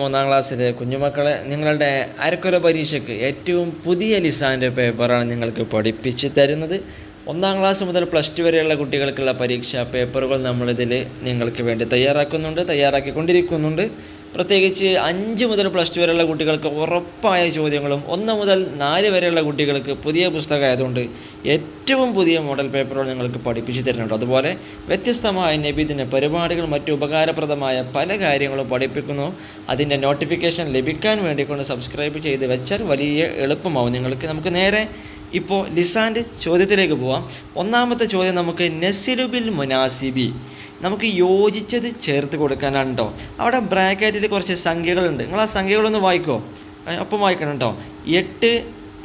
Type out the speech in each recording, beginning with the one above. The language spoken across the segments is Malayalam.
മൂന്നാം ക്ലാസ്സിലെ കുഞ്ഞുമക്കളെ നിങ്ങളുടെ അരക്കുര പരീക്ഷയ്ക്ക് ഏറ്റവും പുതിയ ലിസാന്റെ പേപ്പറാണ് നിങ്ങൾക്ക് പഠിപ്പിച്ച് തരുന്നത്. ഒന്നാം ക്ലാസ് മുതൽ പ്ലസ് ടു വരെയുള്ള കുട്ടികൾക്കുള്ള പരീക്ഷാ പേപ്പറുകൾ നമ്മളിതിൽ നിങ്ങൾക്ക് വേണ്ടി തയ്യാറാക്കുന്നുണ്ട് തയ്യാറാക്കിക്കൊണ്ടിരിക്കുന്നുണ്ട്. പ്രത്യേകിച്ച് അഞ്ച് മുതൽ പ്ലസ് ടു വരെയുള്ള കുട്ടികൾക്ക് ഉറപ്പായ ചോദ്യങ്ങളും ഒന്ന് മുതൽ നാല് വരെയുള്ള കുട്ടികൾക്ക് പുതിയ പുസ്തകമായതുകൊണ്ട് ഏറ്റവും പുതിയ മോഡൽ പേപ്പറുകൾ ഞങ്ങൾക്ക് പഠിപ്പിച്ചു തരുന്നുണ്ട്. അതുപോലെ വ്യത്യസ്തമായ നബിദിന പരിപാടികൾ മറ്റു ഉപകാരപ്രദമായ പല കാര്യങ്ങളും പഠിപ്പിക്കുന്നു. അതിന്റെ നോട്ടിഫിക്കേഷൻ ലഭിക്കാൻ വേണ്ടി കൊണ്ട് സബ്സ്ക്രൈബ് ചെയ്ത് വെച്ചാൽ വലിയ എളുപ്പമാവും. നിങ്ങൾക്ക് നമുക്ക് നേരെ ഇപ്പോൾ ലിസാന്റെ ചോദ്യത്തിലേക്ക് പോവാം. ഒന്നാമത്തെ ചോദ്യം നമുക്ക് നസിലുബിൽ മുനാസിബി. നമുക്ക് യോജിച്ചത് ചേർത്ത് കൊടുക്കാനാണ് കേട്ടോ അവിടെ ബ്രാക്കറ്റിൽ കുറച്ച് സംഖ്യകളുണ്ട്. നിങ്ങൾ ആ സംഖ്യകളൊന്ന് വായിക്കോ. ഒപ്പം വായിക്കണം കേട്ടോ. എട്ട്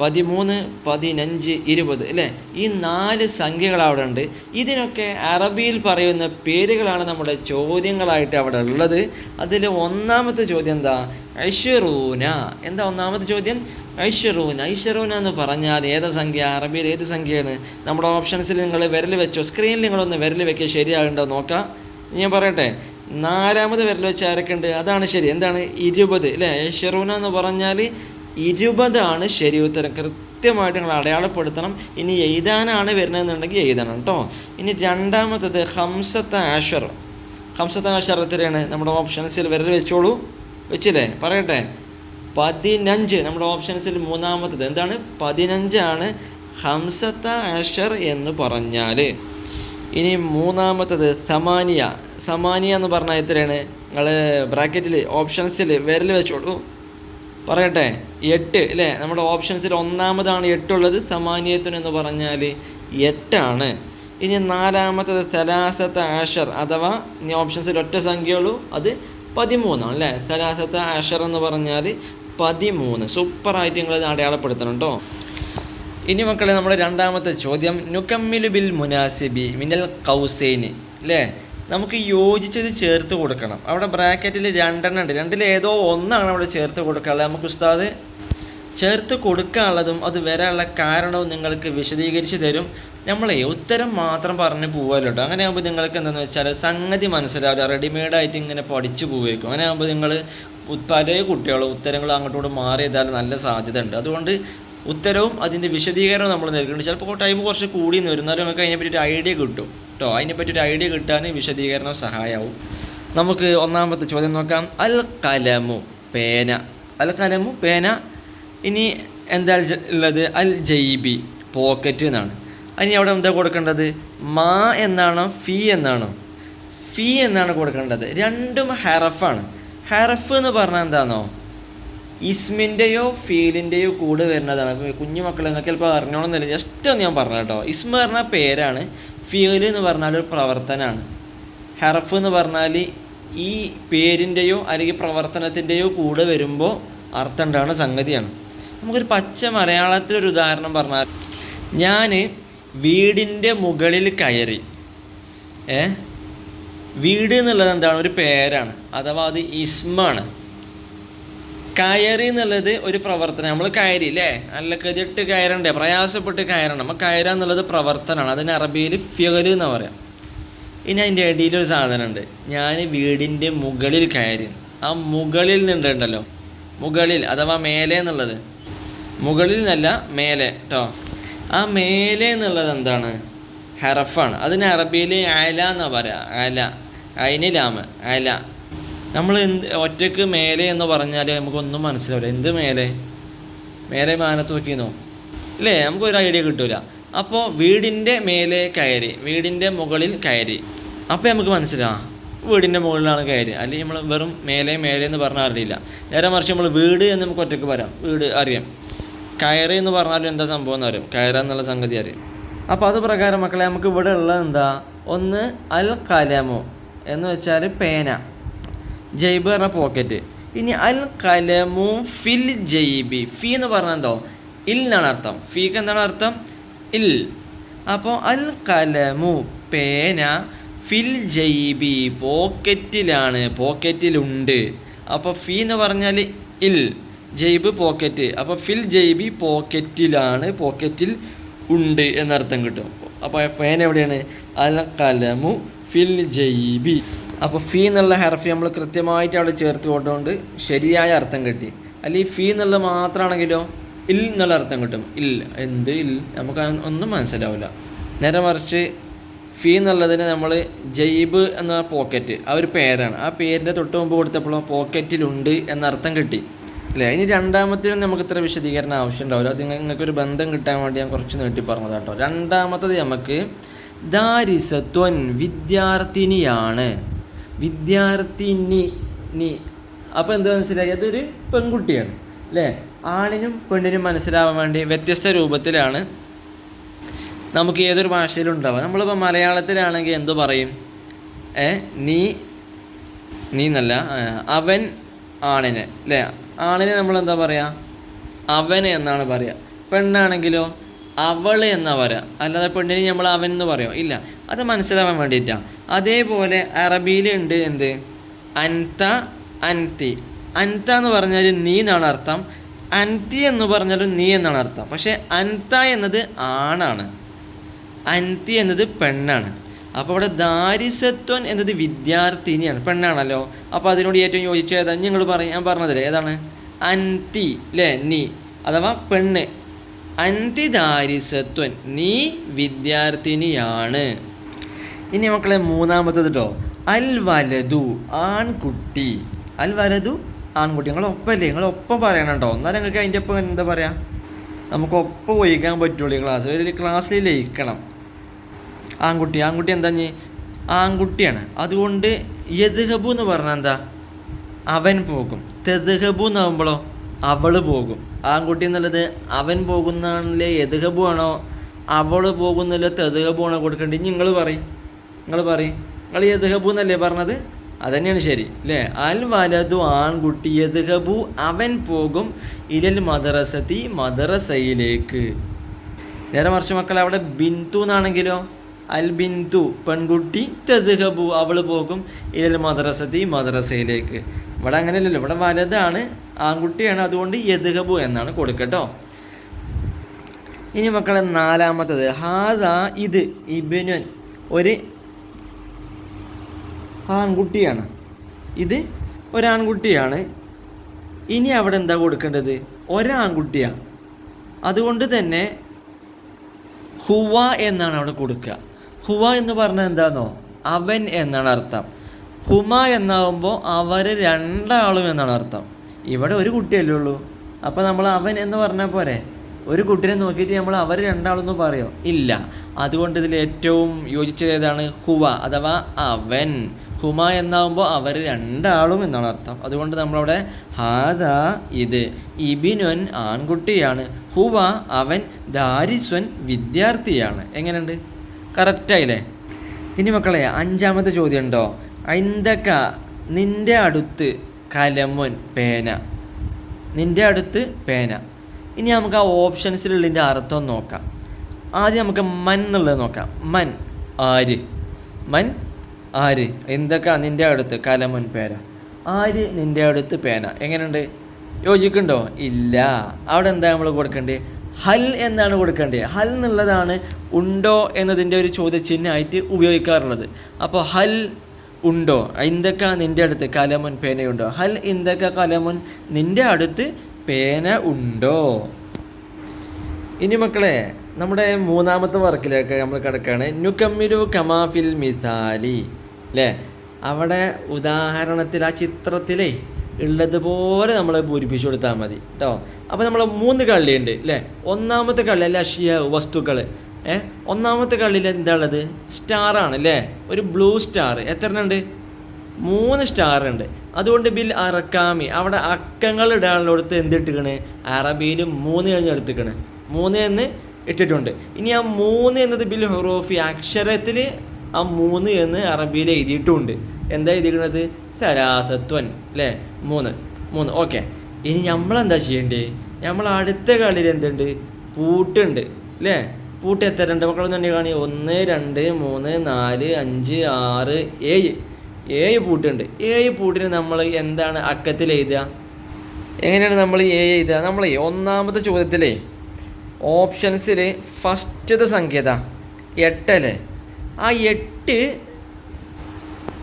പതിമൂന്ന് പതിനഞ്ച് ഇരുപത് അല്ലേ? ഈ നാല് സംഖ്യകൾ അവിടെ ഉണ്ട്. ഇതിനൊക്കെ അറബിയിൽ പറയുന്ന പേരുകളാണ് നമ്മുടെ ചോദ്യങ്ങളായിട്ട് അവിടെ ഉള്ളത്. അതിൽ ഒന്നാമത്തെ ചോദ്യം എന്താ? ഐഷറൂന എന്താ ഒന്നാമത്തെ ചോദ്യം? ഐഷറൂന ഐഷറൂന എന്ന് പറഞ്ഞാൽ ഏതാ സംഖ്യ? അറബിയിൽ ഏത് സംഖ്യയാണ്? നമ്മുടെ ഓപ്ഷൻസിൽ നിങ്ങൾ വിരൽ വെച്ചോ. സ്ക്രീനിൽ നിങ്ങളൊന്ന് വിരൽ വെക്കുക. ശരിയാകണ്ടോ നോക്കാം. ഞാൻ പറയട്ടെ? നാലാമത് വിരൽ വെച്ച് ആരൊക്കെ അതാണ് ശരി. എന്താണ്? ഇരുപത് അല്ലേ? ഐഷറൂന എന്ന് പറഞ്ഞാൽ ഇരുപതാണ് ശരി ഉത്തരം. കൃത്യമായിട്ട് നിങ്ങൾ അടയാളപ്പെടുത്തണം. ഇനി എഴുതാനാണ് വരുന്നതെന്നുണ്ടെങ്കിൽ എഴുതണം കേട്ടോ. ഇനി രണ്ടാമത്തത് ഹംസത്ത് ആഷർ. ഹംസത്ത് ആഷർ എത്രയാണ്? നമ്മുടെ ഓപ്ഷൻസിൽ വിരൽ വെച്ചോളൂ. വെച്ചില്ലേ? പറയട്ടെ. പതിനഞ്ച്. നമ്മുടെ ഓപ്ഷൻസിൽ മൂന്നാമത്തത് എന്താണ്? പതിനഞ്ചാണ് ഹംസത്ത ആഷർ എന്ന് പറഞ്ഞാൽ. ഇനി മൂന്നാമത്തത് സമാനിയ. സമാനിയ എന്ന് പറഞ്ഞാൽ എത്രയാണ്? നിങ്ങൾ ബ്രാക്കറ്റിൽ ഓപ്ഷൻസിൽ വിരൽ വെച്ചോളൂ. പറയട്ടെ എട്ട് അല്ലേ? നമ്മുടെ ഓപ്ഷൻസിൽ ഒന്നാമതാണ് എട്ടുള്ളത്. സമാനീയത്വൻ എന്ന് പറഞ്ഞാൽ എട്ടാണ്. ഇനി നാലാമത്തത് സലാസത്ത് ആഷർ അഥവാ ഇനി ഓപ്ഷൻസിൽ ഒറ്റ സംഖ്യയുള്ളൂ അത് പതിമൂന്നാണ് അല്ലേ? സലാസത്ത് ആഷർ എന്ന് പറഞ്ഞാൽ പതിമൂന്ന്. സൂപ്പറായിട്ട് നിങ്ങൾ ഇത് അടയാളപ്പെടുത്തണം കേട്ടോ ഇനി മക്കളെ നമ്മുടെ രണ്ടാമത്തെ ചോദ്യം. നുക്കമ്മിലു ബിൽ മുനാസിബി മിനൽ കൗസൈന് അല്ലേ? നമുക്ക് യോജിച്ചത് ചേർത്ത് കൊടുക്കണം. അവിടെ ബ്രാക്കറ്റിൽ രണ്ടെണ്ണം ഉണ്ട്. രണ്ടിൽ ഏതോ ഒന്നാണ് അവിടെ ചേർത്ത് കൊടുക്കാനുള്ളത്. നമുക്ക് ഉസ്താദ് ചേർത്ത് കൊടുക്കാനുള്ളതും അത് വരാനുള്ള കാരണവും നിങ്ങൾക്ക് വിശദീകരിച്ച് തരും. നമ്മളെ ഉത്തരം മാത്രം പറഞ്ഞ് പോകാമല്ലോ അങ്ങനെ ആകുമ്പോൾ നിങ്ങൾക്ക് എന്താണെന്ന് വെച്ചാൽ സംഗതി മനസ്സിലാവില്ല. റെഡിമെയ്ഡായിട്ട് ഇങ്ങനെ പഠിച്ചു പോവേക്കും. അങ്ങനെ ആകുമ്പോൾ നിങ്ങൾ പല കുട്ടികളും ഉത്തരങ്ങൾ അങ്ങോട്ടും ഇങ്ങോട്ടും മാറി നല്ല സാധ്യത ഉണ്ട് അതുകൊണ്ട് ഉത്തരവും അതിന്റെ വിശദീകരണവും നമ്മൾ നൽകുന്നുണ്ട്. ചിലപ്പോൾ ടൈം കുറച്ച് കൂടി എന്ന് വരും. എന്നാലും നമുക്ക് അതിനെപ്പറ്റി ഒരു ഐഡിയ കിട്ടും. കേട്ടോ അതിനെപ്പറ്റി ഒരു ഐഡിയ കിട്ടാൻ വിശദീകരണം സഹായമാവും നമുക്ക് ഒന്നാമത്തെ ചോദ്യം നോക്കാം. അൽ കലമു പേന. അൽ കലമു പേന. ഇനി എന്താ ഉള്ളത്? അൽ ജൈബി പോക്കറ്റ് എന്നാണ്. അതിന് അവിടെ എന്താ കൊടുക്കേണ്ടത്? മാ എന്നാണോ ഫീ എന്നാണോ? ഫീ എന്നാണ് കൊടുക്കേണ്ടത്. രണ്ടും ഹെറഫാണ്. ഹെറഫ് എന്ന് പറഞ്ഞാൽ എന്താണോ ഇസ്മിന്റെയോ ഫീലിന്റെയോ കൂടെ വരുന്നതാണ്. കുഞ്ഞു നിങ്ങൾക്ക് ചിലപ്പോൾ അറിഞ്ഞോണമെന്നില്ല ജസ്റ്റ് ഒന്ന് ഞാൻ പറഞ്ഞു കേട്ടോ. ഇസ്മ പറഞ്ഞ പേരാണ് ഫീൽ എന്ന് പറഞ്ഞാൽ ഒരു പ്രവർത്തനമാണ് ഹെറഫ് എന്ന് പറഞ്ഞാൽ ഈ പേരിന്റെയോ അല്ലെങ്കിൽ പ്രവർത്തനത്തിന്റെയോ കൂടെ വരുമ്പോൾ അർത്ഥം ഉണ്ടാകുന്ന സംഗതിയാണ്. നമുക്കൊരു പച്ച മലയാളത്തിലൊരു ഉദാഹരണം പറഞ്ഞാൽ ഞാൻ വീടിന്റെ മുകളിൽ കയറി ഏ? വീട് എന്നുള്ളത് എന്താണ്? ഒരു പേരാണ്. അഥവാ അത് ഇസ്മാണ്. കയറി എന്നുള്ളത് ഒരു പ്രവർത്തനം. നമ്മൾ കയറി അല്ലേ നല്ല കതിട്ട് കയറണ്ടേ? പ്രയാസപ്പെട്ട് കയറണം നമ്മൾ കയറുക എന്നുള്ളത് പ്രവർത്തനമാണ്. അതിന് അറബിയിൽ ഫിയൽ എന്ന് പറയാം. ഇനി അതിന്റെ ഒരു സാധനമുണ്ട്. ഞാൻ വീടിന്റെ മുകളിൽ കയറി. ആ മുകളിൽ നിന്നുണ്ടല്ലോ മുകളിൽ അഥവാ മേലെ എന്നുള്ളത്. മുകളിൽ നിന്നല്ല മേലെ കേട്ടോ ആ മേലെ എന്നുള്ളത് എന്താണ്? ഹെറഫാണ്. അതിന് അറബിയിൽ അല എന്നാ പറയാ. അല. അയിനിലാമ അല. നമ്മൾ എന്ത് ഒറ്റയ്ക്ക് മേലെ എന്ന് പറഞ്ഞാൽ നമുക്കൊന്നും മനസ്സിലാവില്ല. എന്ത് മേലെ? മേലെ മാനത്ത് നോക്കിയെന്നോ ഇല്ലേ? നമുക്കൊരു ഐഡിയ കിട്ടൂല. അപ്പോൾ വീടിന്റെ മേലെ കയറി വീടിന്റെ മുകളിൽ കയറി. അപ്പോൾ നമുക്ക് മനസ്സിലാവും വീടിന്റെ മുകളിലാണ് കയറി. അല്ലെങ്കിൽ നമ്മൾ വെറും മേലെ മേലെ എന്ന് പറഞ്ഞാൽ അറിയില്ല. നേരെ മറിച്ച് നമ്മൾ വീട് എന്ന് നമുക്ക് ഒറ്റയ്ക്ക് പറയാം. വീട് അറിയാം. കയറി എന്ന് പറഞ്ഞാലും എന്താ സംഭവം എന്ന് അറിയാം. കയറുക എന്നുള്ള സംഗതി അറിയാം. അപ്പോൾ അത് പ്രകാരം മക്കളെ നമുക്ക് ഇവിടെ ഉള്ളത് എന്താ? ഒന്ന് അൽ കലമോ എന്ന് വെച്ചാൽ പേന. ജൈബ് പറഞ്ഞ പോക്കറ്റ് ഇനി അൽ കലമു ഫിൽ ജൈബി. ഫി എന്ന് പറഞ്ഞാൽ എന്തോ ഇൽ എന്നാണ് അർത്ഥം. ഫീക്ക് എന്താണ് അർത്ഥം? ഇൽ. അപ്പോൾ അൽ കലമു പേന ഫിൽ ജൈബി പോക്കറ്റിലാണ്. പോക്കറ്റിലുണ്ട്. അപ്പോൾ ഫീ എന്ന് പറഞ്ഞാൽ ഇൽ. ജൈബ് പോക്കറ്റ് അപ്പോൾ ഫിൽ ജൈബി പോക്കറ്റിലാണ്. പോക്കറ്റിൽ ഉണ്ട് എന്നർത്ഥം കിട്ടും. അപ്പോൾ പേന എവിടെയാണ്? അൽ കലമു ഫിൽ ജൈബി. അപ്പോൾ ഫീ എന്നുള്ള ഹർഫി നമ്മൾ കൃത്യമായിട്ട് അവിടെ ചേർത്ത് കൊണ്ടുകൊണ്ട് ശരിയായ അർത്ഥം കിട്ടി. അല്ലെങ്കിൽ ഫീ എന്നുള്ള മാത്രമാണെങ്കിലോ ഇൽ എന്നുള്ള അർത്ഥം കിട്ടും. ഇൽ എന്ത് ഇൽ? നമുക്ക് ഒന്നും മനസ്സിലാവില്ല. നേരെ മറിച്ച് ഫീ എന്നുള്ളതിന് നമ്മൾ ജൈബ് എന്ന പോക്കറ്റ് ആ ഒരു പേരാണ്. ആ പേരിന്റെ തൊട്ട് മുമ്പ് കൊടുത്തപ്പോൾ പോക്കറ്റിലുണ്ട് എന്ന അർത്ഥം കിട്ടി. അല്ലേ? ഇനി രണ്ടാമത്തേനും നമുക്ക് ഇത്ര വിശദീകരണം ആവശ്യമുണ്ടാവില്ല. അത് നിങ്ങൾ നിങ്ങൾക്കൊരു ബന്ധം കിട്ടാൻ വേണ്ടി ഞാൻ കുറച്ച് നീട്ടി പറഞ്ഞത് കേട്ടോ. രണ്ടാമത്തത് നമുക്ക് ദാരിസത്വൻ വിദ്യാർത്ഥിനിയാണ്. വിദ്യാർത്ഥിനി നി അപ്പോൾ എന്ത് മനസ്സിലായി? അതൊരു പെൺകുട്ടിയാണ് അല്ലേ? ആണിനും പെണ്ണിനും മനസ്സിലാവാൻ വേണ്ടി വ്യത്യസ്ത രൂപത്തിലാണ് നമുക്ക് ഏതൊരു ഭാഷയിലും ഉണ്ടാവുക. നമ്മളിപ്പോൾ മലയാളത്തിലാണെങ്കിൽ എന്തു പറയും? ഏ നീ നീ എന്നല്ല അവൻ ആണിനെ അല്ലേ? ആണിനെ നമ്മൾ എന്താ പറയുക അവനെ എന്നാണ് പറയുക പെണ്ണാണെങ്കിലോ അവൾ എന്നാ പറയുക അല്ലാതെ പെണ്ണിനെ നമ്മൾ അവൻ എന്ന് പറയുമോ ഇല്ല. അത് മനസ്സിലാവാൻ വേണ്ടിയിട്ടാണ് അതേപോലെ അറബിയിലുണ്ട് എന്ത്? അൻത അൻതി. അൻത എന്ന് പറഞ്ഞാൽ നീ എന്നാണ് അർത്ഥം. അൻതി എന്ന് പറഞ്ഞാലും നീ എന്നാണ് അർത്ഥം. പക്ഷേ അൻത എന്നത് ആണാണ്. അൻതി എന്നത് പെണ്ണാണ്. അപ്പോൾ അവിടെ ദാരിസത്വൻ എന്നത് വിദ്യാർത്ഥിനിയാണ്. പെണ്ണാണല്ലോ. അപ്പോൾ അതിനോട് ഏറ്റവും യോജിച്ച ഞങ്ങൾ പറയും ഞാൻ പറഞ്ഞതില്ലേ? ഏതാണ്? അൻതി അല്ലേ നീ. അഥവാ പെണ്ണ്. അൻതി ദാരിസത്വൻ നീ വിദ്യാർത്ഥിനിയാണ്. ഇനി മക്കളെ മൂന്നാമത്തത് കേട്ടോ അൽ വലതു ആൺകുട്ടി. അൽ വലതു ആൺകുട്ടി. നിങ്ങൾ ഒപ്പമല്ലേ നിങ്ങൾ ഒപ്പം പറയണം കേട്ടോ എന്നാലും നിങ്ങൾക്ക് അതിന്റെ ഒപ്പം എന്താ പറയുക നമുക്ക് ഒപ്പം ഒഴിക്കാൻ പറ്റുള്ളൂ ഈ ക്ലാസ് ഒരു ക്ലാസ്സിൽ ലയിക്കണം ആൺകുട്ടി. ആൺകുട്ടി എന്താ നീ? ആൺകുട്ടിയാണ്. അതുകൊണ്ട് യദ്ഹബു എന്ന് പറഞ്ഞാൽ എന്താ? അവൻ പോകും. തെദ്ഹബു എന്നാകുമ്പോഴോ അവൾ പോകും. ആൺകുട്ടി എന്നുള്ളത് അവൻ പോകുന്നതിലെ എതുകബു ആണോ അവൾ പോകുന്നതിലെ തെതുകബു ആണോ കൊടുക്കേണ്ടത് നിങ്ങൾ പറയും. നിങ്ങൾ പറയും. നിങ്ങൾ എതുകബു എന്നല്ലേ പറഞ്ഞത്? അതന്നെയാണ് ശരി അല്ലേ അൽ വലതു ആൺകുട്ടി എതുകബു അവൻ പോകും ഇലൽ മദ്രസത്തി മദ്രസയിലേക്ക്. നേരെ മറിച്ച് മക്കൾ അവിടെ ബിന്ദു എന്നാണെങ്കിലോ? അൽ ബിന്ദു പെൺകുട്ടി തെതുഹബു അവൾ പോകും ഇലൽ മദ്രസത്തി മദ്രസയിലേക്ക്. ഇവിടെ അങ്ങനെയല്ലല്ലോ. ഇവിടെ വലതാണ് ആൺകുട്ടിയാണ് അതുകൊണ്ട് യദ്ഹബു എന്നാണ് കൊടുക്കട്ടോ ഇനി മക്കളെ നാലാമത്തത്. ഹാദ ഇത് ഇബിനുൻ ഒരു ആൺകുട്ടിയാണ്. ഇത് ഒരാൺകുട്ടിയാണ്. ഇനി അവിടെ എന്താ കൊടുക്കേണ്ടത്? ഒരാൺകുട്ടിയാണ് അതുകൊണ്ട് തന്നെ ഹുവ എന്നാണ് അവിടെ കൊടുക്കുക. ഹുവ എന്ന് പറഞ്ഞാൽ എന്താണോ അവൻ എന്നാണ് അർത്ഥം. ഹുമ എന്നാകുമ്പോൾ അവർ രണ്ടാളും എന്നാണ് അർത്ഥം. ഇവിടെ ഒരു കുട്ടിയല്ലേ ഉള്ളൂ. അപ്പോൾ നമ്മൾ അവൻ എന്ന് പറഞ്ഞാൽ പോരെ? ഒരു കുട്ടിനെ നോക്കിയിട്ട് നമ്മൾ അവർ രണ്ടാളൊന്നും പറയോ? ഇല്ല. അതുകൊണ്ട് ഇതിൽ ഏറ്റവും യോജിച്ചത് ഏതാണ്? ഹുവ അഥവാ അവൻ. ഹുമ എന്നാകുമ്പോൾ അവർ രണ്ടാളും എന്നാണ് അർത്ഥം. അതുകൊണ്ട് നമ്മളവിടെ ഹാദ ഇത്. ഇബിനുൻ ആൺകുട്ടിയാണ്. ഹുവ അവൻ ദാരിസ്വൻ വിദ്യാർത്ഥിയാണ്. എങ്ങനെയുണ്ട്? കറക്റ്റായില്ലേ ഇനി മക്കളെ അഞ്ചാമത്തെ ചോദ്യം ഉണ്ടോ ഐന്തക്ക നിന്റെ അടുത്ത് കലമുൻ പേന. നിന്റെ അടുത്ത് പേന. ഇനി നമുക്ക് ആ ഓപ്ഷൻസിലുള്ളതിന്റെ അർത്ഥം നോക്കാം. ആദ്യം നമുക്ക് മൻ എന്നുള്ളത് നോക്കാം. മൻ ആര്? മൻ ആര്? എന്തൊക്കെ? നിന്റെ അടുത്ത് കലമുൻ പേന. ആര്? നിന്റെ അടുത്ത് പേന. എങ്ങനെയുണ്ട്? യോജിക്കുന്നുണ്ടോ? ഇല്ല. അവിടെ എന്താ നമ്മൾ കൊടുക്കേണ്ടത്? ഹൽ എന്നാണ് കൊടുക്കേണ്ടത്. ഹൽ എന്നുള്ളതാണ് ഉണ്ടോ എന്നതിന്റെ ഒരു ചോദ്യചിഹ്നമായിട്ട് ഉപയോഗിക്കാറുള്ളത്. അപ്പോൾ ഹൽ ഉണ്ടോ? ഇന്തൊക്കെ നിന്റെ അടുത്ത് കലമുൻ പേനയുണ്ടോ? ഹൽ ഇന്തൊക്കെ കലമുൻ നിന്റെ അടുത്ത് പേന ഉണ്ടോ? ഇനി മക്കളെ നമ്മുടെ മൂന്നാമത്തെ വർക്കിലേക്ക് നമ്മൾ കിടക്കുകയാണ്. നുക്കമ്മിരു കമാഫിൽ മിസാലി. അല്ലേ അവിടെ ഉദാഹരണത്തിൽ ആ ചിത്രത്തിലെ ഉള്ളതുപോലെ നമ്മൾ പൂരിപ്പിച്ചു കൊടുത്താൽ മതി. കേട്ടോ അപ്പോൾ നമ്മൾ മൂന്ന് കള്ളിയുണ്ട്. അല്ലേ ഒന്നാമത്തെ കള്ളി അല്ലെ അഷിയ വസ്തുക്കൾ ഒന്നാമത്തെ കള്ളിയിൽ എന്താ ഉള്ളത് സ്റ്റാറാണ് അല്ലേ? ഒരു ബ്ലൂ സ്റ്റാർ എത്ര ഉണ്ട്? മൂന്ന് സ്റ്റാർ ഉണ്ട്. അതുകൊണ്ട് ബിൽ അറക്കാമി. അവിടെ അക്കങ്ങൾ ഇടാനുള്ളടത്ത് എന്തിട്ടിക്കണ്? അറബിയിൽ മൂന്ന് കഴിഞ്ഞ് എടുത്തിക്കണ് മൂന്ന് എന്ന് ഇട്ടിട്ടുണ്ട്. ഇനി ആ മൂന്ന് എന്നത് ബിൽ ഹുറൂഫി അക്ഷരത്തിൽ ആ മൂന്ന് എന്ന് അറബിയിൽ എഴുതിയിട്ടുണ്ട്. എന്താ എഴുതിയിരിക്കുന്നത് സരാസത്വൻ. അല്ലേ? മൂന്ന്. മൂന്ന്. ഓക്കെ. ഇനി നമ്മളെന്താ ചെയ്യേണ്ടത് നമ്മൾ അടുത്ത കളിയിൽ എന്തുണ്ട്? പൂട്ടുണ്ട്. അല്ലേ? പൂട്ട് എത്ര രണ്ട് മക്കളൊന്നും തന്നെ കാണി. ഒന്ന് രണ്ട് മൂന്ന് നാല് അഞ്ച് ആറ് ഏഴ്. ഏഴ് പൂട്ടുണ്ട് ഏഴ് പൂട്ടിന് നമ്മൾ എന്താണ് അക്കത്തിൽ എഴുതുക? എങ്ങനെയാണ് നമ്മൾ ഏ എഴുതുക? നമ്മൾ ഒന്നാമത്തെ ചോദ്യത്തിലേ ഓപ്ഷൻസിൽ ഫസ്റ്റത്തെ സംഖ്യത എട്ടല്ലേ ആ എട്ട്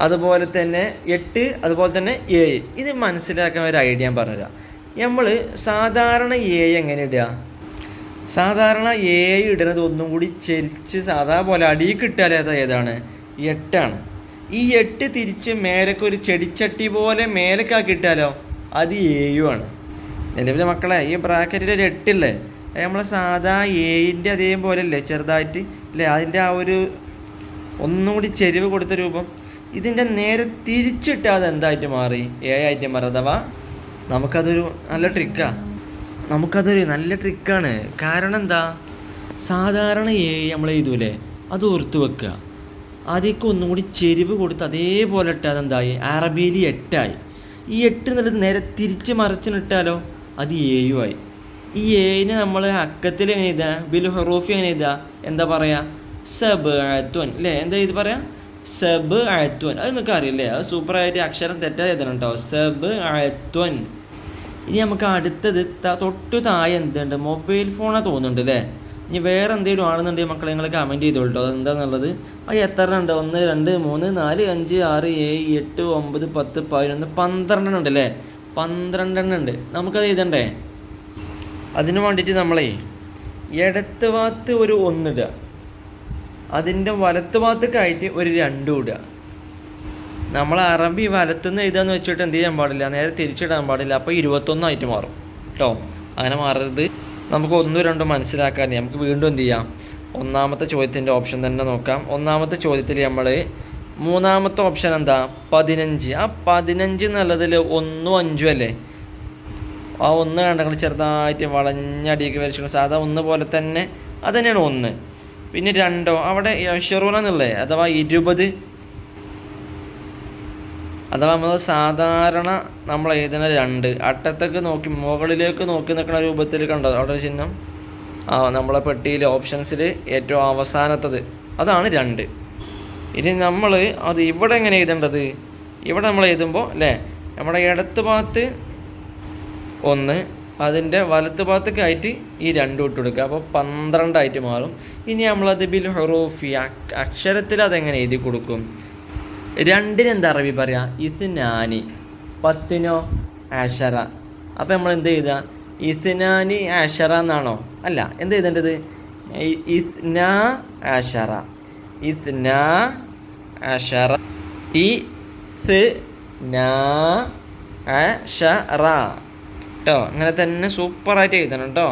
അതുപോലെ തന്നെ എട്ട് അതുപോലെ തന്നെ ഏഴ്. ഇത് മനസ്സിലാക്കാൻ ഒരു ഐഡിയ ഞാൻ പറഞ്ഞുതരാം. നമ്മൾ സാധാരണ ഏഴ് എങ്ങനെ ഇടുക? സാധാരണ ഏഴ് ഇടുന്നത് ഒന്നും കൂടി ചെരിച്ച് സാധാ പോലെ അടിയിൽ കിട്ടാൽ അത് ഏതാണ്? എട്ടാണ്. ഈ എട്ട് തിരിച്ച് മേലേക്ക് ഒരു ചെടിച്ചട്ടി പോലെ മേലേക്കാക്കി ഇട്ടാലോ അത് ആണ്. നിലവിലെ മക്കളെ ഈ ബ്രാക്കറ്റിൽ ഒരു എട്ടില്ലേ അത് നമ്മളെ സാധാ ഏഴിന്റെ അതേപോലെ അല്ലേ ചെറുതായിട്ട് അല്ലേ അതിന്റെ ആ ഒരു ഒന്നും കൂടി ചെരിവ് കൊടുത്ത രൂപം. ഇതിന്റെ നേരെ തിരിച്ചിട്ടാൽ അത് എന്തായിട്ട് മാറി? ഏ ആയിട്ട് മാറി. അഥവാ നമുക്കതൊരു നല്ല ട്രിക്കാണ് നമുക്കതൊരു നല്ല ട്രിക്കാണ് കാരണം എന്താ സാധാരണ ഏ നമ്മൾ എഴുതൂലേ? അത് ഓർത്ത് വെക്കുക. അതിലേക്ക് ഒന്നും കൂടി ചെരിവ് കൊടുത്ത് അതേപോലെ ഇട്ടാൽ അതെന്തായി? അറബിയിൽ എട്ടായി. ഈ എട്ട് എന്നുള്ളത് നേരെ തിരിച്ച് മറിച്ചിട്ടാലോ അത് ഏയുമായി ഈ ഏയിനെ നമ്മൾ അക്കത്തിൽ എങ്ങനെ എഴുതുക? ബിൽ ഹറൂഫി എങ്ങനെ എഴുതുക? എന്താ പറയുക സബ് അഴത്വൻ അല്ലേ എന്താ ഇത് പറയാം? സബ് അഴത്വൻ അത് നിങ്ങൾക്ക് അറിയില്ലേ അത് സൂപ്പറായിട്ട് അക്ഷരം തെറ്റാതെ എഴുതണം കേട്ടോ സബ് അഴത്വൻ ഇനി നമുക്ക് അടുത്തത് തൊട്ട് താഴെ എന്തുണ്ട്? മൊബൈൽ ഫോണാണ് തോന്നുന്നുണ്ട് അല്ലേ? ഇനി വേറെ എന്തെങ്കിലും ആണെന്നുണ്ടെങ്കിൽ മക്കളെ നിങ്ങൾ കമന്റ് ചെയ്തോളൂ കേട്ടോ അത് എത്ര ഉണ്ട് ഒന്ന് രണ്ട് മൂന്ന് നാല് അഞ്ച് ആറ് ഏഴ് എട്ട് ഒമ്പത് പത്ത് പതിനൊന്ന് പന്ത്രണ്ടെണ്ണം ഉണ്ട് അല്ലേ? പന്ത്രണ്ടെണ്ണം ഉണ്ട്. നമുക്കത് എഴുതണ്ടേ? അതിന് വേണ്ടിയിട്ട് നമ്മളേ ഇടത്ത് ഭാഗത്ത് ഒരു ഒന്നിടുക അതിന്റെ വലത്ത് ഭാഗത്തേക്കായിട്ട് ഒരു രണ്ടും ഇടുക. നമ്മൾ അറബി വലത്തുനിന്ന് എഴുതാന്ന് വെച്ചിട്ട് എന്ത് ചെയ്യാൻ പാടില്ല? നേരെ തിരിച്ചിടാൻ പാടില്ല. അപ്പോൾ ഇരുപത്തൊന്നായിട്ട് മാറും. കേട്ടോ അങ്ങനെ മാറരുത്. നമുക്ക് ഒന്നും രണ്ടോ മനസ്സിലാക്കാൻ നമുക്ക് വീണ്ടും എന്ത് ചെയ്യാം? ഒന്നാമത്തെ ചോദ്യത്തിന്റെ ഓപ്ഷൻ തന്നെ നോക്കാം. ഒന്നാമത്തെ ചോദ്യത്തിൽ നമ്മൾ മൂന്നാമത്തെ ഓപ്ഷൻ എന്താ? പതിനഞ്ച്. ആ പതിനഞ്ച് എന്നുള്ളതിൽ ഒന്നും അഞ്ചും അല്ലേ? ആ ഒന്ന് കണ്ടങ്ങൾ ചെറുതായിട്ട് വളഞ്ഞടിയൊക്കെ വരച്ചിട്ടുണ്ട് സാധാ ഒന്ന് പോലെ തന്നെ അത് തന്നെയാണ് ഒന്ന്. പിന്നെ രണ്ടോ? അവിടെ ഷെറൂന എന്നുള്ളത് അഥവാ ഇരുപത് അഥവാ നമ്മൾ സാധാരണ നമ്മൾ എഴുതുന്ന രണ്ട് അട്ടത്തേക്ക് നോക്കി മുകളിലേക്ക് നോക്കി നിൽക്കുന്ന രൂപത്തിൽ കണ്ടോ? അവിടെ ഒരു ചിഹ്നം. ആ നമ്മളെ പെട്ടിയിലെ ഓപ്ഷൻസിൽ ഏറ്റവും അവസാനത്തത്. അതാണ് രണ്ട്. ഇനി നമ്മൾ അത് ഇവിടെ എങ്ങനെ എഴുതേണ്ടത്? ഇവിടെ നമ്മൾ എഴുതുമ്പോൾ അല്ലേ? നമ്മുടെ ഇടത്ത് ഭാഗത്ത് ഒന്ന് അതിന്റെ വലത്ത് ഭാഗത്തേക്കായിട്ട് ഈ രണ്ടും ഇട്ട് കൊടുക്കുക. അപ്പോൾ പന്ത്രണ്ടായിട്ട് മാറും. ഇനി നമ്മളത് ബിൽ ഹൊറൂഫി അക്ഷരത്തിൽ അതെങ്ങനെ എഴുതി കൊടുക്കും? രണ്ടിന് എന്താ അറബി പറയാ? ഇസ്നാനി പത്തിനോ ആഷറ. അപ്പോൾ നമ്മൾ എന്ത് ചെയ്താ ഇസ്നാനി ആഷറ എന്നാണോ? അല്ല എന്ത് ചെയ്തേണ്ടത് ഇസ്നാ ആഷറ. ഇസ്നാ ആഷറ. ഈ കേട്ടോ അങ്ങനെ തന്നെ സൂപ്പറായിട്ട് എഴുതണം കേട്ടോ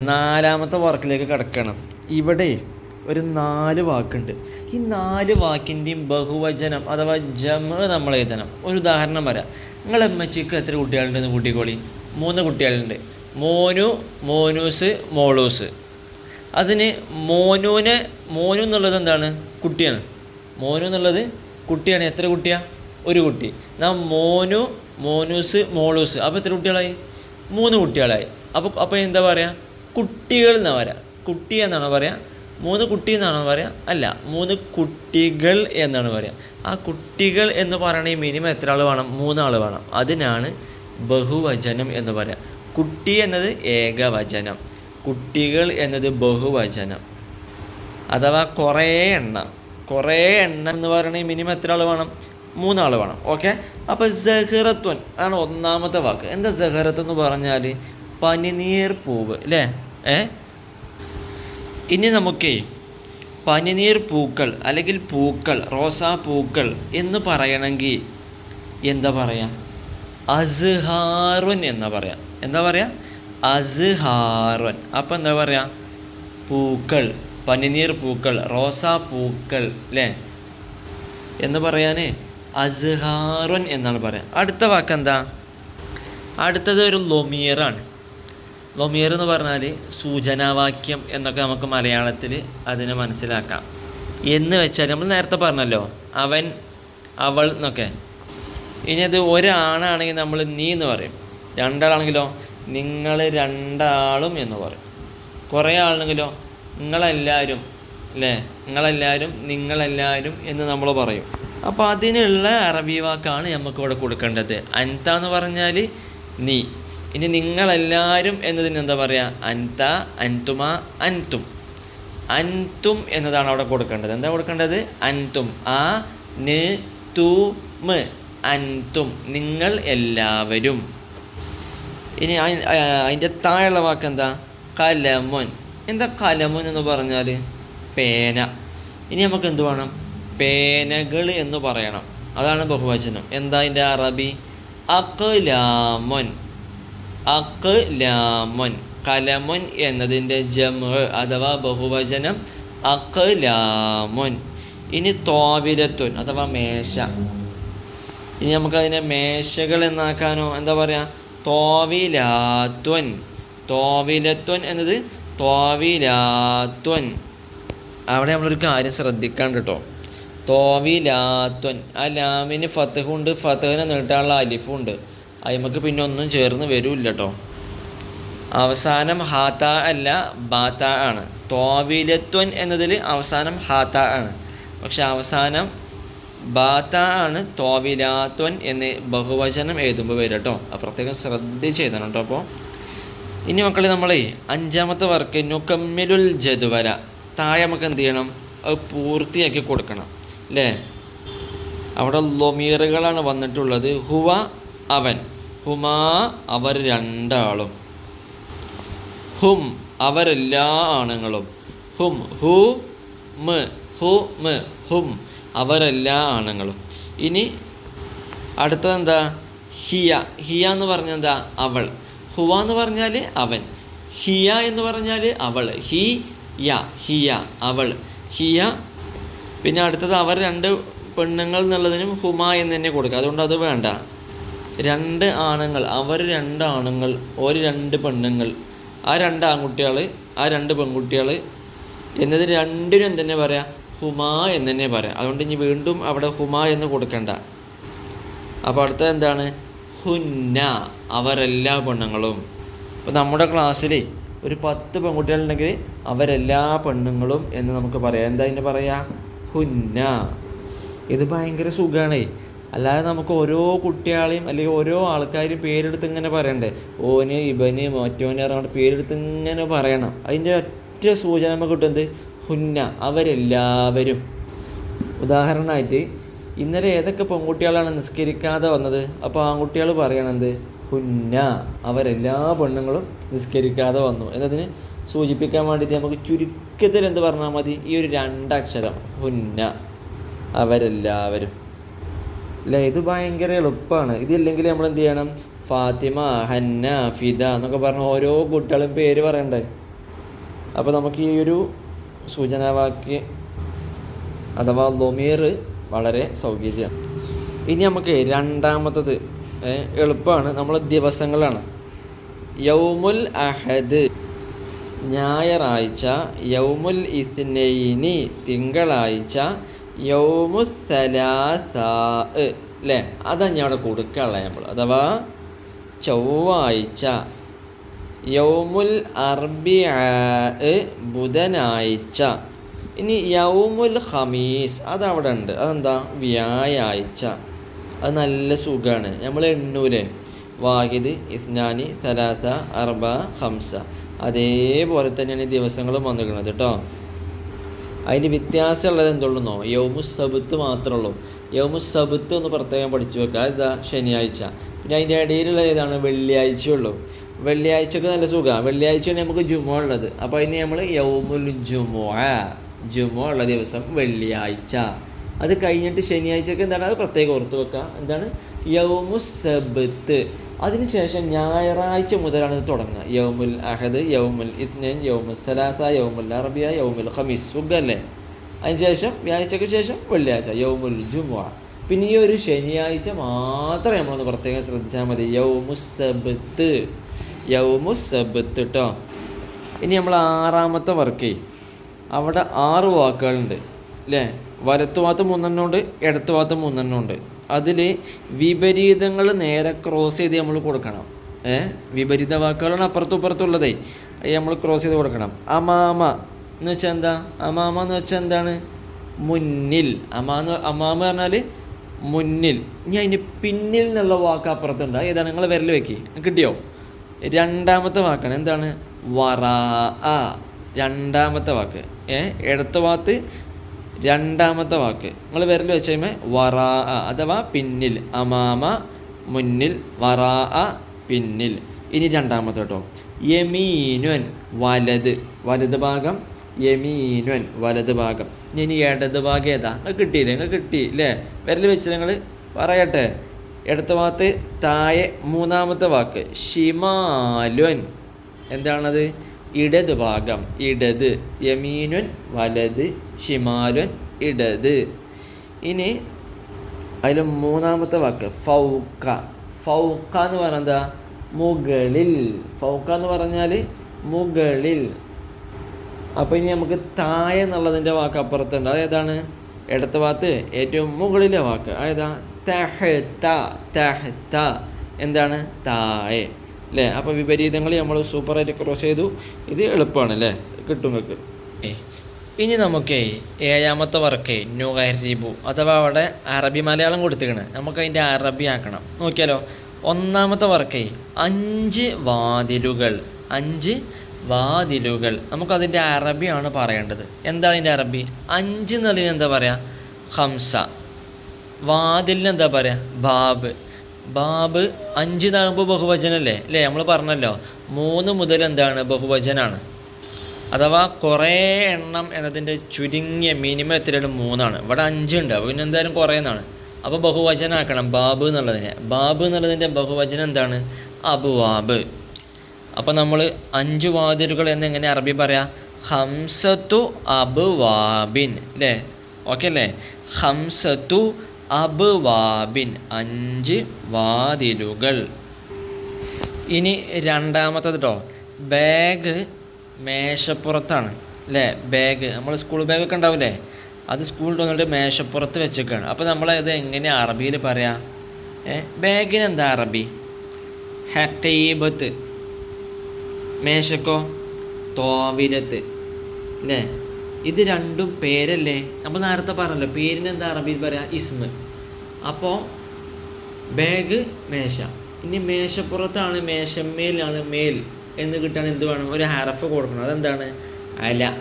നാലാമത്തെ വർക്കിലേക്ക് കിടക്കണം. ഇവിടെ ഒരു നാല് വാക്കുണ്ട്. ഈ നാല് വാക്കിന്റെയും ബഹുവചനം അഥവാ ജമ നമ്മൾ എഴുതണം. ഒരു ഉദാഹരണം പറയാം. നിങ്ങൾ അമ്മച്ചിക്ക് എത്ര കുട്ടികളുണ്ടെന്ന് കൂട്ടിക്കോളി. മൂന്ന് കുട്ടികളുണ്ട്. മോനു മോനൂസ് മോളൂസ്. അതിന് മോനുവിനെ മോനു എന്നുള്ളത് എന്താണ്? കുട്ടിയാണ്. മോനു എന്നുള്ളത് കുട്ടിയാണ്. എത്ര കുട്ടിയാ? ഒരു കുട്ടി. നാ മോനു മോനൂസ് മോളൂസ്. അപ്പോൾ എത്ര കുട്ടികളായി? മൂന്ന് കുട്ടികളായി. അപ്പോൾ അപ്പോൾ എന്താ പറയുക കുട്ടികൾ എന്നാണ് പറയുക കുട്ടി എന്നാണ് പറയുക മൂന്ന് കുട്ടി എന്നാണോ പറയുക? അല്ല മൂന്ന് കുട്ടികൾ എന്നാണ് പറയുക. ആ കുട്ടികൾ എന്ന് പറയണമെങ്കിൽ മിനിമം എത്ര ആൾ വേണം? മൂന്നാൾ വേണം. അതിനാണ് ബഹുവചനം എന്ന് പറയുക. കുട്ടി എന്നത് ഏകവചനം. കുട്ടികൾ എന്നത് ബഹുവചനം. അഥവാ കുറേ എണ്ണ. കുറേ എണ്ണ എന്ന് പറയണമെങ്കിൽ മിനിമം എത്ര ആൾ വേണം? മൂന്നാൾ വേണം. ഓക്കെ അപ്പോൾ ജഹറത്വൻ ആണ് ഒന്നാമത്തെ വാക്ക്. എന്താ സഹറത്ത് എന്ന് പറഞ്ഞാൽ പനിനീർ പൂവ്. അല്ലേ ഏ? ഇനി നമുക്ക് പനിനീർ പൂക്കൾ അല്ലെങ്കിൽ പൂക്കൾ റോസാ പൂക്കൾ എന്ന് പറയണമെങ്കിൽ എന്താ പറയുക അസ്ഹാറുൻ എന്ന് പറയാം. എന്താ പറയുക അസ്ഹാറുൻ. അപ്പം എന്താ പറയുക പൂക്കൾ പനിനീർ പൂക്കൾ റോസാ പൂക്കൾ അല്ലേ എന്ന് പറയാൻ അസ്ഹാറുൻ എന്നാണ് പറയുക അടുത്ത വാക്ക് എന്താ അടുത്തത് ഒരു ലൊമിയറാണ് ലൊമിയർ എന്ന് പറഞ്ഞാൽ സൂചനാവാക്യം എന്നൊക്കെ നമുക്ക് മലയാളത്തിൽ അതിനെ മനസ്സിലാക്കാം. എന്ന് വെച്ചാൽ നമ്മൾ നേരത്തെ പറഞ്ഞല്ലോ അവൻ അവൾ എന്നൊക്കെ. ഇനി അത് ഒരാണാണെങ്കിൽ നമ്മൾ നീ എന്ന് പറയും. രണ്ടാളാണെങ്കിലോ നിങ്ങൾ രണ്ടാളും എന്ന് പറയും. കുറേ ആളാണെങ്കിലോ നിങ്ങളെല്ലാവരും അല്ലേ? നിങ്ങളെല്ലാവരും നിങ്ങളെല്ലാവരും എന്ന് നമ്മൾ പറയും. അപ്പോൾ അതിനുള്ള അറബി വാക്കാണ് നമുക്കിവിടെ കൊടുക്കേണ്ടത്. അൻത എന്ന് പറഞ്ഞാൽ നീ. ഇനി നിങ്ങളെല്ലാവരും എന്നതിന് എന്താ പറയുക അൻത അൻതുമ അൻതും. അൻതും എന്നതാണ് അവിടെ കൊടുക്കേണ്ടത്. എന്താ കൊടുക്കേണ്ടത്? അൻതും. ആ ന് തു മ. അൻതും. നിങ്ങൾ എല്ലാവരും. ഇനി അതിന്റെ താഴെയുള്ള വാക്ക് എന്താ കലമുൻ. എന്താ കലമുൻ എന്ന് പറഞ്ഞാൽ പേന. ഇനി നമുക്ക് എന്തു വേണം? പേനകൾ എന്ന് പറയണം. അതാണ് ബഹുവചനം. എന്താ അതിന്റെ അറബി? അക്ലാമൊൻ അക്ലാമൊൻ കലമുൻ എന്നതിന്റെ ജമ അഥവാ ബഹുവചനം അക്ലാമൊൻ ഇനി തോവിലത്തുൻ അഥവാ മേശ. ഇനി നമുക്കതിനെ മേശകൾ എന്നാക്കാനോ എന്താ പറയുക തോവിലാത്വൻ തോവിലത്വൻ എന്നത് തോവിലാത്വൻ അവിടെ നമ്മളൊരു കാര്യം ശ്രദ്ധിക്കാൻ കേട്ടോ തോവിലാത്വൻ ആ ലാമിന് ഫത്തഹുണ്ട് ഫത്തഹിനെ നീട്ടാനുള്ള അലിഫുണ്ട്. അതിമക്ക് പിന്നെ ഒന്നും ചേർന്ന് വരില്ല കേട്ടോ അവസാനം ഹാത്ത അല്ല ബാത്ത ആണ്. തോവിലത്വൻ എന്നതിൽ അവസാനം ഹാത്ത ആണ്. പക്ഷെ അവസാനം ബാത്ത ആണ് തോവിലാത്വൻ എന്ന് ബഹുവചനം എഴുതുമ്പോൾ വരും കേട്ടോ അത് പ്രത്യേകം ശ്രദ്ധിച്ച് എഴുതണം കേട്ടോ അപ്പോൾ ഇനി മക്കളെ നമ്മൾ അഞ്ചാമത്തെ വർക്ക് നുക്കമ്മിലുൽ ജതുവര താഴെ നമുക്ക് എന്ത് ചെയ്യണം? അത് പൂർത്തിയാക്കി കൊടുക്കണം. അല്ലേ അവിടെ ലൊമീറുകളാണ് വന്നിട്ടുള്ളത്. ഹുവ അവൻ. ഹുമാ അവർ രണ്ടാളും. ഹും അവരെല്ലാ ആണുങ്ങളും. ഹും ഹു മ് ഹു മ് ഹും അവരെല്ലാ ആണുങ്ങളും. ഇനി അടുത്തതെന്താ? ഹിയ. ഹിയ എന്ന് പറഞ്ഞാൽ എന്താ അവൾ. ഹുവ എന്ന് പറഞ്ഞാൽ അവൻ. ഹിയ എന്ന് പറഞ്ഞാൽ അവൾ. ഹി യ ഹിയ അവൾ. ഹിയ പിന്നെ അടുത്തത് അവർ രണ്ട് പെണ്ണുങ്ങൾ എന്നുള്ളതിനും ഹുമ എന്ന് തന്നെ കൊടുക്കുക. അതുകൊണ്ട് അത് വേണ്ട. രണ്ട് ആണുങ്ങൾ അവർ രണ്ട് ആണുങ്ങൾ ഒരു രണ്ട് പെണ്ണുങ്ങൾ. ആ രണ്ട് ആൺകുട്ടികൾ ആ രണ്ട് പെൺകുട്ടികൾ എന്നത് രണ്ടിനും എന്തെന്നെ പറയാം? ഹുമാ എന്ന് തന്നെ പറയാം. അതുകൊണ്ട് ഇനി വീണ്ടും അവിടെ ഹുമാ എന്ന് കൊടുക്കണ്ട. അപ്പോൾ അടുത്തത് എന്താണ്? ഹുന്ന അവരെല്ലാ പെണ്ണുങ്ങളും. ഇപ്പോൾ നമ്മുടെ ക്ലാസ്സിൽ ഒരു പത്ത് പെൺകുട്ടികളുണ്ടെങ്കിൽ അവരെല്ലാ പെണ്ണുങ്ങളും എന്ന് നമുക്ക് പറയാം. എന്താ അതിന്റെ പറയാ? ഹുന്ന. ഇത് ഭയങ്കര സുഖമാണ് അല്ലാതെ നമുക്ക് ഓരോ കുട്ടികളെയും അല്ലെങ്കിൽ ഓരോ ആൾക്കാരും പേരെടുത്ത് ഇങ്ങനെ പറയണ്ടേ? ഓന് ഇവന് മറ്റോന് അറിയാണ്ട് പേരെടുത്ത് ഇങ്ങനെ പറയണം. അതിന്റെ ഒറ്റ സൂചന നമുക്ക് കിട്ടുന്നത് ഹുന്ന അവരെല്ലാവരും. ഉദാഹരണമായിട്ട് ഇന്നലെ ഏതൊക്കെ പെൺകുട്ടികളാണ് നിസ്കരിക്കാതെ വന്നത്? അപ്പോൾ ആൺകുട്ടികൾ പറയണത് ഹുന്ന അവരെല്ലാ പെണ്ണുങ്ങളും നിസ്കരിക്കാതെ വന്നു. എന്നതിന് സൂചിപ്പിക്കാൻ വേണ്ടിയിട്ട് നമുക്ക് ചുരുക്കത്തിൽ എന്ത് പറഞ്ഞാൽ മതി? ഈ ഒരു രണ്ടക്ഷരം. ഹുന്ന അവരെല്ലാവരും. അല്ലേ? ഇത് ഭയങ്കര എളുപ്പമാണ് ഇതില്ലെങ്കിൽ നമ്മൾ എന്ത് ചെയ്യണം? ഫാത്തിമ ഹന്ന ഫിദ എന്നൊക്കെ പറഞ്ഞ ഓരോ കുട്ടികളും പേര് പറയണ്ടേ? അപ്പോൾ നമുക്ക് ഈ ഒരു സൂചനാവാക്യ അഥവാ ലൊമീർ വളരെ സൗകര്യമാണ്. ഇനി നമുക്ക് രണ്ടാമത്തത് എളുപ്പമാണ് നമ്മൾ ദിവസങ്ങളാണ്. യൗമുൽ അഹദ് ഞായറാഴ്ച. യൗമുൽ ഇസ്നൈനി തിങ്കളാഴ്ച. അല്ലേ അതാണ് ഞാൻ അവിടെ കൊടുക്കാനുള്ള നമ്മൾ. അഥവാ ചൊവ്വാഴ്ച യൗമുൽ അർബി ബുധനാഴ്ച. ഇനി യൗമുൽ ഹമീസ് അതവിടെ ഉണ്ട്. അതെന്താ? വ്യാഴാഴ്ച. അത് നല്ല സുഖമാണ് നമ്മൾ എണ്ണൂലേ വാഹിദ് ഇസ്നാനി സലാസ അർബ ഹംസ അതേപോലെ തന്നെയാണ് ഈ ദിവസങ്ങളും വന്നിരിക്കുന്നത് കേട്ടോ. അതിൽ വ്യത്യാസമുള്ളത് എന്തുള്ളൂന്നോ? യൗമുസബത്ത് മാത്രമേ ഉള്ളൂ യൗമുസബത്ത് ഒന്ന് പ്രത്യേകം പഠിച്ചു വെക്കുക. ഇതാ ശനിയാഴ്ച. പിന്നെ അതിന്റെ ഇടയിലുള്ള ഏതാണ്? വെള്ളിയാഴ്ചയുള്ളൂ. വെള്ളിയാഴ്ചക്ക് നല്ല സുഖമാണ് വെള്ളിയാഴ്ചയാണ് നമുക്ക് ജുമോ ഉള്ളത്. അപ്പോൾ അതിന് നമ്മൾ യൗമുൽ ജുമോ ജുമോ ഉള്ള ദിവസം വെള്ളിയാഴ്ച. അത് കഴിഞ്ഞിട്ട് ശനിയാഴ്ചക്ക് എന്താണ്? അത് പ്രത്യേകം ഓർത്ത് വെക്കുക. എന്താണ്? യൗമുസബത്ത് അതിനുശേഷം ഞായറാഴ്ച മുതലാണ് ഇത് തുടങ്ങുക. യൗമുൽ അഹദ് യൗമുൽ ഇത്നൈൻ യൗമുൽ സലാസ യൗമുൽ അറബിയ യൗമുൽ ഖമീസ് സുഖല്ലേ അതിനുശേഷം വ്യാഴ്ചയ്ക്ക് ശേഷം വെള്ളിയാഴ്ച യൗമുൽ ജുമുഅ. പിന്നെ ഈ ഒരു ശനിയാഴ്ച മാത്രമേ നമ്മളൊന്ന് പ്രത്യേകം ശ്രദ്ധിച്ചാൽ മതി. യൗമുസബത്ത് യൗമുസബത്ത് കേട്ടോ ഇനി നമ്മൾ ആറാമത്തെ വർക്ക്. അവിടെ ആറ് വാക്കുകളുണ്ട്. അല്ലേ വലത്തു ഭാഗത്ത് മൂന്നെണ്ണം ഉണ്ട് ഇടത്തു ഭാഗത്ത് മൂന്നെണ്ണം ഉണ്ട്. അതിൽ വിപരീതങ്ങൾ നേരെ ക്രോസ് ചെയ്ത് നമ്മൾ കൊടുക്കണം. ഏ? വിപരീത വാക്കുകളാണ് അപ്പുറത്തും ഇപ്പുറത്തും ഉള്ളതേ. അത് നമ്മൾ ക്രോസ് ചെയ്ത് കൊടുക്കണം. അമാമ എന്ന് വെച്ചാൽ എന്താ? അമാമ എന്ന് വെച്ചാൽ എന്താണ്? മുന്നിൽ. അമാന്ന് അമാമ പറഞ്ഞാൽ മുന്നിൽ. ഇനി അതിന് പിന്നിൽ എന്നുള്ള വാക്ക് അപ്പുറത്തുണ്ട് ഏതാണ് നിങ്ങൾ വിരൽ വെക്കി. കിട്ടിയോ? രണ്ടാമത്തെ വാക്കാണ്. എന്താണ്? വറാ. രണ്ടാമത്തെ വാക്ക്. ഏ? ഇടത്ത ഭാഗത്ത് രണ്ടാമത്തെ വാക്ക്. നിങ്ങൾ വിരൽ വെച്ച് കഴിയുമ്പോൾ വറാ അഥവാ പിന്നിൽ അമാമ മുന്നിൽ വറാ പിന്നിൽ. ഇനി രണ്ടാമത്തെ കേട്ടോ. യമീനുൻ വലത്. വലത് ഭാഗം യമീനുൻ വലത് ഭാഗം. ഇനി ഇടത് ഭാഗം ഏതാ? നിങ്ങൾ കിട്ടിയില്ലേ? നിങ്ങൾ കിട്ടി അല്ലേ വിരൽ വെച്ച് നിങ്ങൾ പറയട്ടെ. ഇടത്ത ഭാഗത്ത് താഴെ മൂന്നാമത്തെ വാക്ക്. ഷിമാലുൻ. എന്താണത്? ഇടത് ഭാഗം ഇടത് യമീനുൻ വലത് ഷിമാലുൻ ഇടത്. ഇനി അതിൽ മൂന്നാമത്തെ വാക്ക് ഫൗക്ക ഫൗക്ക എന്ന് പറഞ്ഞാൽ മുകളിൽ. ഫൗക്ക എന്ന് പറഞ്ഞാൽ മുകളിൽ. അപ്പോൾ ഇനി നമുക്ക് താഴെ എന്നുള്ളതിന്റെ വാക്ക് അപ്പുറത്തുണ്ട്. അതേതാണ് ഇടത്ത ഭാഗത്ത് ഏറ്റവും മുകളിലെ വാക്ക്. അതായത് തെഹത്ത തെഹത്ത എന്താണ്? താഴെ അല്ലേ അപ്പോൾ വിപരീതങ്ങൾ നമ്മൾ സൂപ്പറായിട്ട് ക്രോസ് ചെയ്തു. ഇത് എളുപ്പമാണ് അല്ലേ കിട്ടും നിങ്ങൾക്ക് ഇനി നമുക്ക് ഏഴാമത്തെ വർക്ക് നുഹരിബു അഥവാ അവിടെ അറബി മലയാളം കൊടുത്തിരിക്കണം. നമുക്ക് അതിന്റെ അറബി ആക്കണം. നോക്കിയാലോ? ഒന്നാമത്തെ വർക്ക് അഞ്ച് വാതിലുകൾ. അഞ്ച് വാതിലുകൾ. നമുക്കതിന്റെ അറബിയാണ് പറയേണ്ടത്. എന്താ അതിന്റെ അറബി? അഞ്ച് എന്നുള്ളതിന് എന്താ പറയുക ഹംസ. വാതിലിന് എന്താ പറയുക ബാബ്. ബാബ് അഞ്ച് നാകുമ്പോൾ ബഹുവചനല്ലേ? അല്ലേ നമ്മൾ പറഞ്ഞല്ലോ. മൂന്ന് മുതൽ എന്താണ്? ബഹുവചനാണ്. അഥവാ കുറേ എണ്ണം എന്നതിന്റെ ചുരുങ്ങിയ മിനിമം എത്രയാണ് മൂന്നാണ്. ഇവിടെ അഞ്ചുണ്ട്. അപ്പോൾ പിന്നെ എന്തായാലും കുറേ എന്നാണ് അപ്പോൾ ബഹുവചനാക്കണം. ബാബ് എന്നുള്ളതിനെ. ബാബ് എന്നുള്ളതിന്റെ ബഹുവചനം എന്താണ്? അബുവാബ്. അപ്പോൾ നമ്മൾ അഞ്ച് വാതിലുകൾ എന്നെങ്ങനെ അറബി പറയാം? ഹംസത്തു അബുവാബിൻ. അല്ലേ ഓക്കെ അല്ലേ? ഹംസത്തു അബുവാബിൻ. അഞ്ച് വാതിലുകൾ. ഇനി രണ്ടാമത്തത് കേട്ടോ ബാഗ് മേശപ്പുറത്താണ്. അല്ലേ ബാഗ് നമ്മൾ സ്കൂൾ ബാഗൊക്കെ ഉണ്ടാവില്ലേ? അത് സ്കൂളിൽ വന്നിട്ട് മേശപ്പുറത്ത് വെച്ചേക്കാണ്. അപ്പോൾ നമ്മൾ ഇത് എങ്ങനെ അറബിയിൽ പറയാം? ബാഗിന് എന്താ അറബി? ഹക്കീബത്ത് മേശക്കോ? തോവിലത്ത്. അല്ലേ ഇത് രണ്ടും പേരല്ലേ? നമ്മൾ നേരത്തെ പറഞ്ഞല്ലോ പേരിന് എന്താ അറബിയിൽ പറയാ? ഇസ്മ. അപ്പോൾ ബാഗ് മേശ. ഇനി മേശപ്പുറത്താണ് മേശമേലാണ് മേൽ. എന്ന് കിട്ടാൻ എന്ത് വേണം? ഒരു ഹറഫ് കൊടുക്കണം. അതെന്താണ്? അല.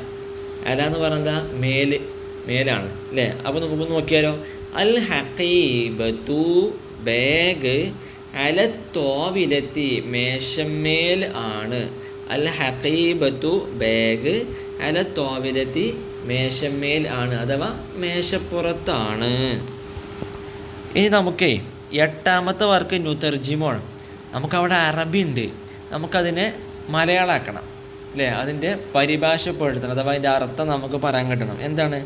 അല എന്ന് പറയുന്നത് മേൽ. മേലാണ്. അല്ലേ? അപ്പോൾ നമുക്ക് നോക്കിയാലോ. അൽ ഹക്കീബത്തു ബാഗ് അല തോവിലെത്തി മേശമേൽ ആണ്. അൽ ഹക്കീബത്തു ബാഗ് അല തോവിലെത്തി മേശമേൽ ആണ്. അഥവാ മേശപ്പുറത്താണ്. ഇനി നമുക്കേ എട്ടാമത്തെ വർക്ക് ന്യൂതർജിമോണ് നമുക്കവിടെ അറബി ഉണ്ട്. നമുക്കതിനെ മലയാളമാക്കണം അല്ലേ? അതിന്റെ പരിഭാഷപ്പെടുത്തണം. അഥവാ അതിന്റെ അർത്ഥം നമുക്ക് പറയാൻ കിട്ടണം. എന്താണ്?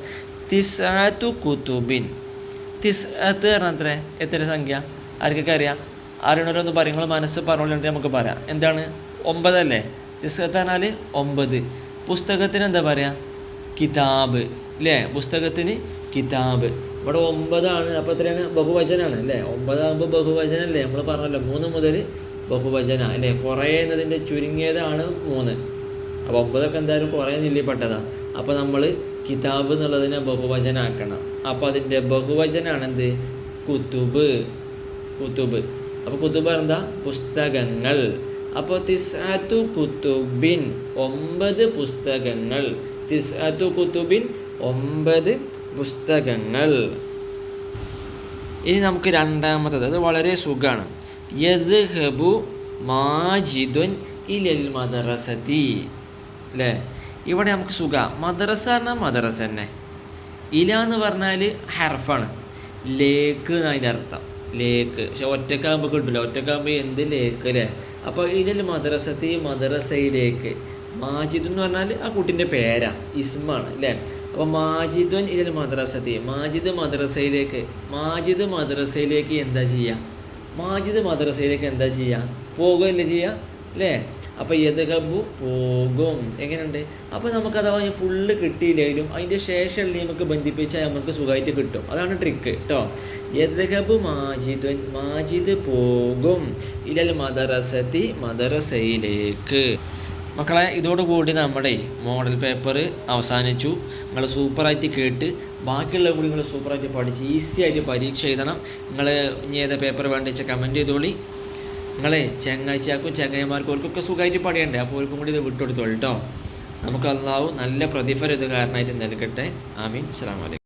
തിസാത്തു കുത്തുബിൻ തിസ്അത്ത് പറഞ്ഞാൽ എത്ര? സംഖ്യ? ആർക്കൊക്കെ അറിയാം? അറിയണവരൊന്ന് പറയും. നിങ്ങൾ മനസ്സ് പറഞ്ഞുകൊണ്ട് നമുക്ക് പറയാം. എന്താണ്? ഒമ്പതല്ലേ? തിസ്അത്ത് പറഞ്ഞാൽ ഒമ്പത്. പുസ്തകത്തിന് എന്താ പറയുക കിതാബ്. അല്ലേ? പുസ്തകത്തിന് കിതാബ്. ഇവിടെ ഒമ്പതാണ് അപ്പോൾ എത്രയാണ്? ബഹുവചനാണ് അല്ലേ? ഒമ്പതാകുമ്പോൾ ബഹുവചനല്ലേ? നമ്മൾ പറഞ്ഞല്ലോ മൂന്ന് മുതൽ ബഹുവചന അല്ലേ? കുറേ എന്നതിന്റെ ചുരുങ്ങിയതാണ് മൂന്ന്. അപ്പോൾ ഒമ്പതൊക്കെ എന്തായാലും കുറേ നില്ലിപ്പെട്ടതാണ് അപ്പോൾ നമ്മൾ കിതാബ് എന്നുള്ളതിനെ ബഹുവചനാക്കണം. അപ്പോൾ അതിന്റെ ബഹുവചനാണ് എന്ത്? കുത്തുബ്. കുത്തുബ്. അപ്പോൾ കുത്തുബ് എന്താ പുസ്തകങ്ങൾ. അപ്പോൾ തിസ്അത്തു കുത്തുബിൻ ഒമ്പത് പുസ്തകങ്ങൾ. തിസ്അത്തു കുത്തുബിൻ ഒമ്പത് പുസ്തകങ്ങൾ. ഇനി നമുക്ക് രണ്ടാമത്തത് അത് വളരെ സുഖമാണ് യദ്ഹബു മാജിദുൻ ഇലൽ മദ്രസതി. അല്ലേ ഇവിടെ നമുക്ക് സുഖ. മദ്രസ പറഞ്ഞാൽ മദ്രസ തന്നെ. ഇല എന്ന് പറഞ്ഞാൽ ഹർഫാണ്. ലേക്ക് എന്നതിന്റെ അർത്ഥം. ലേക്ക്. പക്ഷെ ഒറ്റക്കാകുമ്പോൾ കിട്ടില്ല ഒറ്റക്കാകുമ്പോൾ എന്ത് ലേക്ക് അല്ലേ അപ്പോൾ ഇതിൽ മദ്രസത്തി മദ്രസയിലേക്ക്. മാജിദ് എന്ന് പറഞ്ഞാൽ ആ കുട്ടിന്റെ പേരാ. ഇസ്മാണ് അല്ലേ അപ്പോൾ മാജിദുൻ ഇതിൽ മദ്രസത്തി മാജിദ് മദ്രസയിലേക്ക് മാജിദ് മദ്രസയിലേക്ക് എന്താ ചെയ്യുക മാജിദ് മദ്രസയിലേക്ക് എന്താ ചെയ്യുക പോകുകയല്ലേ ചെയ്യുക അല്ലേ? അപ്പോൾ യഥകബു പോകും. എങ്ങനെയുണ്ട്? അപ്പോൾ നമുക്ക് അഥവാ ഫുള്ള് കിട്ടിയില്ലെങ്കിലും അതിന്റെ ശേഷം നമുക്ക് ബന്ധിപ്പിച്ചാൽ നമുക്ക് സുഖമായിട്ട് കിട്ടും. അതാണ് ട്രിക്ക് കേട്ടോ യഥകബു മാജിദുൻ മാജിദ് പോകും. ഇലൽ മദറസത്തി മദറസയിലേക്ക് മക്കളെ ഇതോടുകൂടി നമ്മുടെ മോഡൽ പേപ്പർ അവസാനിച്ചു. നിങ്ങൾ സൂപ്പറായിട്ട് കേട്ട് ബാക്കിയുള്ള കൂടി നിങ്ങൾ സൂപ്പറായിട്ട് പഠിച്ച് ഈസി ആയിട്ട് പരീക്ഷ എഴുതണം. നിങ്ങൾ ഇനി ഏതാ പേപ്പർ വേണ്ട വെച്ചാൽ കമന്റ് ചെയ്തോളി. നിങ്ങളെ ചങ്ങാഴ്ചയാക്കും ചങ്ങായിമാർക്കും അവർക്കൊക്കെ സുഖമായിട്ട് പഠിയണ്ടേ അപ്പോൾ അവർക്കും കൂടി ഇത് വിട്ടുകൊടുത്തോളൂ കേട്ടോ നമുക്ക് നല്ല പ്രതിഫലം ഇത് കാരണമായിട്ട് നൽകട്ടെ. ആമീൻ. അസ്സാം വലൈക്കും